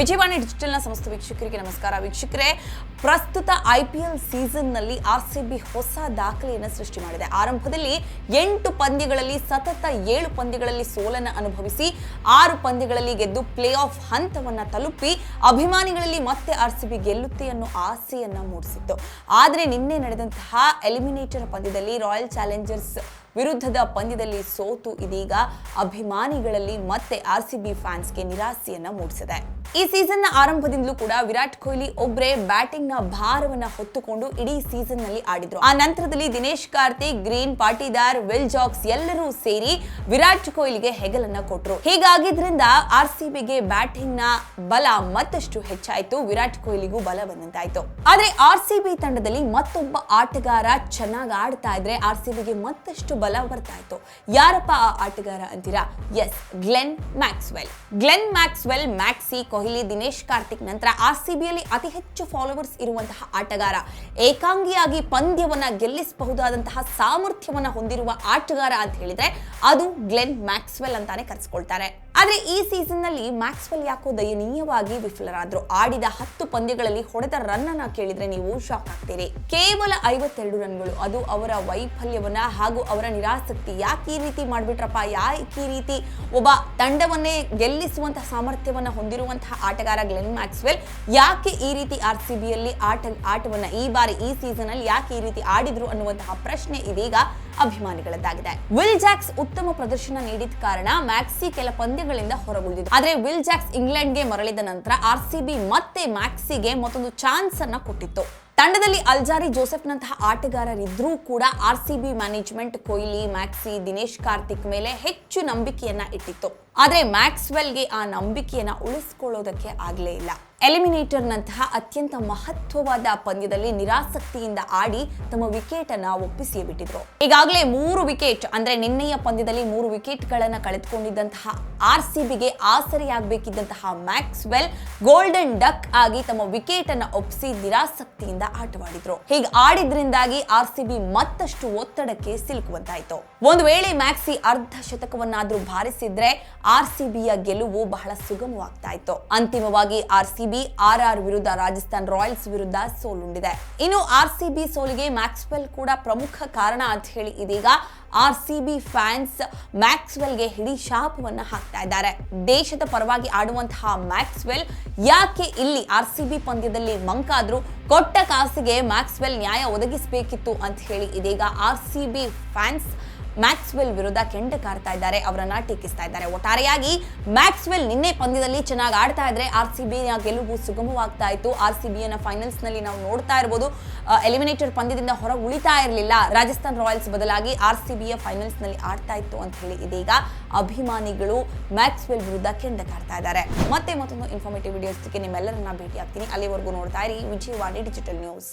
ವಿಜಯವಾಣಿ ಡಿಜಿಟಲ್ನ ಸಮಸ್ತ ವೀಕ್ಷಕರಿಗೆ ನಮಸ್ಕಾರ. ವೀಕ್ಷಕರೇ, ಪ್ರಸ್ತುತ ಐ ಪಿ ಎಲ್ ಸೀಸನ್ನಲ್ಲಿ ಆರ್ ಸಿ ಬಿ ಹೊಸ ದಾಖಲೆಯನ್ನು ಸೃಷ್ಟಿ ಮಾಡಿದೆ. ಆರಂಭದಲ್ಲಿ ಎಂಟು ಪಂದ್ಯಗಳಲ್ಲಿ, ಸತತ ಏಳು ಪಂದ್ಯಗಳಲ್ಲಿ ಸೋಲನ್ನು ಅನುಭವಿಸಿ, ಆರು ಪಂದ್ಯಗಳಲ್ಲಿ ಗೆದ್ದು ಪ್ಲೇ ಆಫ್ ಹಂತವನ್ನು ತಲುಪಿ, ಅಭಿಮಾನಿಗಳಲ್ಲಿ ಮತ್ತೆ ಆರ್ ಸಿ ಬಿ ಗೆಲ್ಲುತ್ತೆ ಅನ್ನೋ ಆಸೆಯನ್ನು ಮೂಡಿಸಿತ್ತು. ಆದರೆ ನಿನ್ನೆ ನಡೆದಂತಹ ಎಲಿಮಿನೇಟರ್ ಪಂದ್ಯದಲ್ಲಿ, ರಾಯಲ್ ಚಾಲೆಂಜರ್ಸ್ ವಿರುದ್ಧದ ಪಂದ್ಯದಲ್ಲಿ ಸೋತು ಇದೀಗ ಅಭಿಮಾನಿಗಳಲ್ಲಿ ಮತ್ತೆ ಆರ್ ಸಿ ಬಿ ಫ್ಯಾನ್ಸ್ಗೆ ನಿರಾಸೆಯನ್ನು ಮೂಡಿಸಿದೆ. ಈ ಸೀಸನ್ನ ಆರಂಭದಿಂದಲೂ ಕೂಡ ವಿರಾಟ್ ಕೊಹ್ಲಿ ಒಬ್ಬರೇ ಬ್ಯಾಟಿಂಗ್ನ ಭಾರವನ್ನ ಹೊತ್ತುಕೊಂಡು ಇಡೀ ಸೀಸನ್ನಲ್ಲಿ ಆಡಿದ್ರು. ಆ ನಂತರದಲ್ಲಿ Dinesh Karthik, Green Patidar, Will Jacks ಎಲ್ಲರೂ ಸೇರಿ ವಿರಾಟ್ ಕೊಹ್ಲಿಗೆ ಹೆಗಲನ್ನ ಕೊಟ್ರು. ಹೀಗಾಗಿದ್ರಿಂದ ಆರ್ ಸಿ ಬಿಗೆ ಬ್ಯಾಟಿಂಗ್ನ ಬಲ ಮತ್ತಷ್ಟು ಹೆಚ್ಚಾಯಿತು. ವಿರಾಟ್ ಕೊಹ್ಲಿಗೂ ಬಲ ಬಂದಂತಾಯ್ತು. ಆದ್ರೆ ಆರ್ ಸಿ ಬಿ ತಂಡದಲ್ಲಿ ಮತ್ತೊಬ್ಬ ಆಟಗಾರ ಚೆನ್ನಾಗಿ ಆಡ್ತಾ ಇದ್ರೆ ಆರ್ ಸಿ ಬಿಗೆ ಮತ್ತಷ್ಟು ಬಲ ಬರ್ತಾ ಇತ್ತು ಯಾರಪ್ಪ ಆ ಆಟಗಾರ ಅಂತೀರಾ? Yes, Glenn Maxwell. Glenn Maxwell, Maxi Dinesh, Karthik ನಂತರ ಆರ್ ಸಿ ಬಿಯಲ್ಲಿ ಅತಿ ಹೆಚ್ಚು ಫಾಲೋವರ್ಸ್ ಇರುವಂತಹ ಆಟಗಾರ. ಏಕಾಂಗಿಯಾಗಿ ಪಂದ್ಯವನ್ನ ಗೆಲ್ಲಿಸಬಹುದಾದಂತಹ ಸಾಮರ್ಥ್ಯವನ್ನ ಹೊಂದಿರುವ ಆಟಗಾರ ಅಂತ ಹೇಳಿದ್ರೆ ಅದು ಗ್ಲೆನ್ ಮ್ಯಾಕ್ಸ್ವೆಲ್ ಅಂತಾನೆ ಕರೆಸ್ಕೊಳ್ತಾರೆ. ಆದ್ರೆ ಈ ಸೀಸನ್ನಲ್ಲಿ ಮ್ಯಾಕ್ಸ್ವೆಲ್ ಯಾಕೋ ದಯನೀಯವಾಗಿ ವಿಫಲರಾದರು. ಆಡಿದ ಹತ್ತು ಪಂದ್ಯಗಳಲ್ಲಿ ಹೊಡೆದ ರನ್ ಕೇಳಿದರೆ ನೀವು ಶಾಕ್ ಆಗ್ತೀರಿ. ಕೇವಲ ಐವತ್ತೆರಡು ರನ್ಗಳು. ಅದು ಅವರ ವೈಫಲ್ಯವನ್ನ ಹಾಗೂ ಅವರ ನಿರಾಸಕ್ತಿ ಯಾಕೆ ಈ ರೀತಿ ಮಾಡ್ಬಿಟ್ರಪ್ಪ? ಯಾಕೆ ಈ ರೀತಿ ಒಬ್ಬ ತಂಡವನ್ನೇ ಗೆಲ್ಲಿಸುವಂತಹ ಸಾಮರ್ಥ್ಯವನ್ನ ಹೊಂದಿರುವಂತಹ ಆಟಗಾರ ಗ್ಲೆನ್ ಮ್ಯಾಕ್ಸ್ವೆಲ್? ಯಾಕೆ ಈ ರೀತಿ ಆರ್ ಸಿ ಬಿಯಲ್ಲಿ ಆಟ, ಆಟವನ್ನ ಈ ಬಾರಿ ಈ ಸೀಸನ್ ಅಲ್ಲಿ ಯಾಕೆ ಈ ರೀತಿ ಆಡಿದ್ರು ಅನ್ನುವಂತಹ ಪ್ರಶ್ನೆ ಇದೀಗ ಅಭಿಮಾನಿಗಳದ್ದಾಗಿದೆ. ವಿಲ್ ಜಾಕ್ಸ್ ಉತ್ತಮ ಪ್ರದರ್ಶನ ನೀಡಿದ ಕಾರಣ ಮ್ಯಾಕ್ಸಿ ಕೆಲ ಪಂದ್ಯಗಳಿಂದ ಹೊರಗುಳಿದಿದೆ. ಆದ್ರೆ ವಿಲ್ ಜಾಕ್ಸ್ ಇಂಗ್ಲೆಂಡ್ಗೆ ಮರಳಿದ ನಂತರ ಆರ್ ಸಿ ಬಿ ಮತ್ತೆ ಮ್ಯಾಕ್ಸಿಗೆ ಮತ್ತೊಂದು ಚಾನ್ಸ್ ಅನ್ನ ಕೊಟ್ಟಿತ್ತು. ತಂಡದಲ್ಲಿ ಅಲ್ಜಾರಿ ಜೋಸೆಫ್ನಂತಹ ಆಟಗಾರರಿದ್ರೂ ಕೂಡ R C B management Kohli, Maxi, Dinesh Karthik ಮೇಲೆ ಹೆಚ್ಚು ನಂಬಿಕೆಯನ್ನ ಇಟ್ಟಿತ್ತು. ಆದ್ರೆ ಮ್ಯಾಕ್ಸ್ವೆಲ್ಗೆ ಆ ನಂಬಿಕೆಯನ್ನ ಉಳಿಸ್ಕೊಳ್ಳೋದಕ್ಕೆ ಆಗಲೇ ಇಲ್ಲ. ಎಲಿಮಿನೇಟರ್ನಂತಹ ಅತ್ಯಂತ ಮಹತ್ವವಾದ ಪಂದ್ಯದಲ್ಲಿ ನಿರಾಸಕ್ತಿಯಿಂದ ಆಡಿ ತಮ್ಮ ವಿಕೆಟ್ ಅನ್ನ ಒಪ್ಪಿಸಿಯೇ ಬಿಟ್ಟಿದ್ರು. ಈಗಾಗಲೇ ಮೂರು ವಿಕೆಟ್, ಅಂದ್ರೆ ನಿನ್ನೆಯ ಪಂದ್ಯದಲ್ಲಿ ಮೂರು ವಿಕೆಟ್ಗಳನ್ನು ಕಳೆದುಕೊಂಡಿದ್ದಂತಹ ಆರ್ ಸಿ ಬಿಗೆ ಆಸರೆಯಾಗಬೇಕಿದ್ದಂತಹ ಮ್ಯಾಕ್ಸ್ವೆಲ್ ಗೋಲ್ಡನ್ ಡಕ್ ಆಗಿ ತಮ್ಮ ವಿಕೆಟ್ ಅನ್ನ ಒಪ್ಪಿಸಿ ನಿರಾಸಕ್ತಿಯಿಂದ ಆಟವಾಡಿದ್ರು. ಹೀಗೆ ಆಡಿದ್ರಿಂದಾಗಿ ಆರ್ ಸಿ ಬಿ ಮತ್ತಷ್ಟು ಒತ್ತಡಕ್ಕೆ ಸಿಲುಕುವಂತಾಯಿತು. ಒಂದು ವೇಳೆ ಮ್ಯಾಕ್ಸಿ ಅರ್ಧ ಶತಕವನ್ನಾದ್ರೂ ಬಾರಿಸಿದ್ರೆ ಆರ್ ಸಿ ಬಿಯ ಗೆಲುವು ಬಹಳ ಸುಗಮವಾಗ್ತಾ ಇತ್ತು ಅಂತಿಮವಾಗಿ R C B R R ವಿರುದ್ಧ ರಾಜಸ್ಥಾನ್ ರಾಯಲ್ಸ್ ವಿರುದ್ಧ ಸೋಲುಂಡಿದೆ. ಇನ್ನು ಆರ್ ಸಿ ಬಿ ಸೋಲಿಗೆ ಮ್ಯಾಕ್ಸ್ವೆಲ್ ಕೂಡ ಪ್ರಮುಖ ಕಾರಣ ಅಂತ ಹೇಳಿ ಇದೀಗ ಆರ್ ಸಿ ಬಿ ಫ್ಯಾನ್ಸ್ ಮ್ಯಾಕ್ಸ್ವೆಲ್ಗೆ ಹಿಡಿ ಶಾಪವನ್ನ ಹಾಕ್ತಾ ಇದ್ದಾರೆ ದೇಶದ ಪರವಾಗಿ ಆಡುವಂತಹ ಮ್ಯಾಕ್ಸ್ವೆಲ್ ಯಾಕೆ ಇಲ್ಲಿ ಆರ್ ಸಿ ಬಿ ಪಂದ್ಯದಲ್ಲಿ ಮಂಕಾದ್ರೂ ಕೊಟ್ಟ ಕಾಸಿಗೆ ಮ್ಯಾಕ್ಸ್ವೆಲ್ ನ್ಯಾಯ ಒದಗಿಸಬೇಕಿತ್ತು ಅಂತ ಹೇಳಿ ಇದೀಗ R C B fans Maxwell ವಿರುದ್ಧ ಕೆಂಡ ಕಾರ್ತಾ ಇದ್ದಾರೆ, ಅವರನ್ನ ಟೀಕಿಸ್ತಾ ಇದ್ದಾರೆ. ಒಟ್ಟಾರೆಯಾಗಿ ಮ್ಯಾಕ್ಸ್ವೆಲ್ ನಿನ್ನೆ ಪಂದ್ಯದಲ್ಲಿ ಚೆನ್ನಾಗಿ ಆಡ್ತಾ ಇದ್ರೆ ಆರ್ ಸಿ ಬಿ ಗೆಲುವು ಸುಗಮವಾಗ್ತಾ ಇತ್ತು. ಆರ್ ಸಿ ಬಿಯನ್ನ ಫೈನಲ್ಸ್ನಲ್ಲಿ ನಾವು ನೋಡ್ತಾ ಇರಬಹುದು ಎಲಿಮಿನೇಟರ್ ಪಂದ್ಯದಿಂದ ಹೊರ ಉಳಿತಾ ಇರಲಿಲ್ಲ. ರಾಜಸ್ಥಾನ್ ರಾಯಲ್ಸ್ ಬದಲಾಗಿ ಆರ್ ಸಿ ಬಿಯ ಫೈನಲ್ಸ್ನಲ್ಲಿ ಆಡ್ತಾ ಇತ್ತು ಅಂತ ಹೇಳಿ ಇದೀಗ ಅಭಿಮಾನಿಗಳು ಮ್ಯಾಕ್ಸ್ವೆಲ್ ವಿರುದ್ಧ ಕೆಂಡ ಕಾರ್ತಾ ಇದ್ದಾರೆ. ಮತ್ತೆ ಮತ್ತೊಂದು ಇನ್ಫಾರ್ಮೇಟಿವ್ ವಿಡಿಯೋಸ್ಗೆ ನಿಮ್ಮೆಲ್ಲರನ್ನ ಭೇಟಿ ಆಗ್ತೀನಿ ಅಲ್ಲಿವರೆಗೂ ನೋಡ್ತಾ ಇರಿ ವಿಜಯವಾಣಿ ಡಿಜಿಟಲ್ ನ್ಯೂಸ್